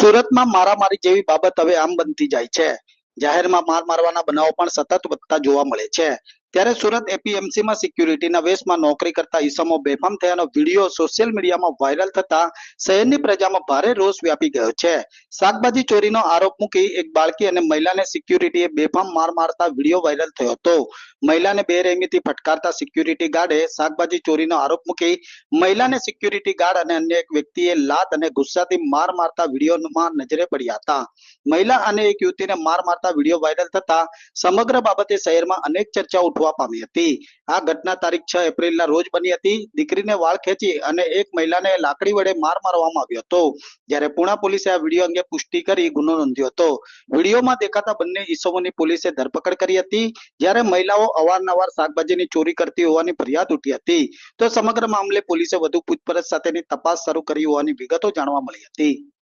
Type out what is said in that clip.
સુરતમાં મારામારી જેવી બાબત હવે આમ બનતી જાય છે. જાહેરમાં માર મારવાના બનાવો પણ સતત વધતા જોવા મળે છે. ત્યારે સુરત એપીએમસીમાં સિક્યુરિટીના વેશમાં નોકરી કરતા ઈસમો બેફામ થયાનો વીડિયો સોશિયલ મીડિયામાં વાયરલ થતા શહેરની પ્રજામાં ભારે રોષ વ્યાપી ગયો છે. શાકભાજી ચોરીનો આરોપ મૂકી એક બાળકી અને મહિલાને સિક્યુરિટીએ બેફામ માર મારતા વીડિયો વાયરલ થયો હતો. મહિલાને બેરહેમીથી ફટકારતા સિક્યુરિટી ગાર્ડે શાકભાજી ચોરીનો આરોપ મૂકી મહિલાને સિક્યુરિટી ગાર્ડ અને અન્ય એક વ્યક્તિએ લાત અને ગુસ્સાથી માર મારતા વિડીયોમાં નજરે પડ્યા હતા. મહિલા અને એક યુવતીને માર મારતા વીડિયો વાયરલ થતા સમગ્ર બાબતે શહેરમાં અનેક ચર્ચા ઉઠવા પામી હતી. આ ઘટના તારીખ છ એપ્રિલના રોજ બની હતી. દીકરીને વાળ ખેંચી અને એક મહિલાને લાકડી વડે માર મારવામાં આવ્યો હતો. જ્યારે પુણા પોલીસે આ વીડિયો અંગે પુષ્ટિ કરી ગુનો નોંધ્યો હતો. વિડીયોમાં દેખાતા બંને ઈસમોની પોલીસે ધરપકડ કરી હતી. જ્યારે મહિલાઓ અવારનવાર શાકભાજીની ચોરી કરતી હોવાની ફરિયાદ ઉઠી હતી. તો સમગ્ર મામલે પોલીસે વધુ પૂછપરછ સાથેની તપાસ શરૂ કરી હોવાની વિગતો જાણવા મળી હતી.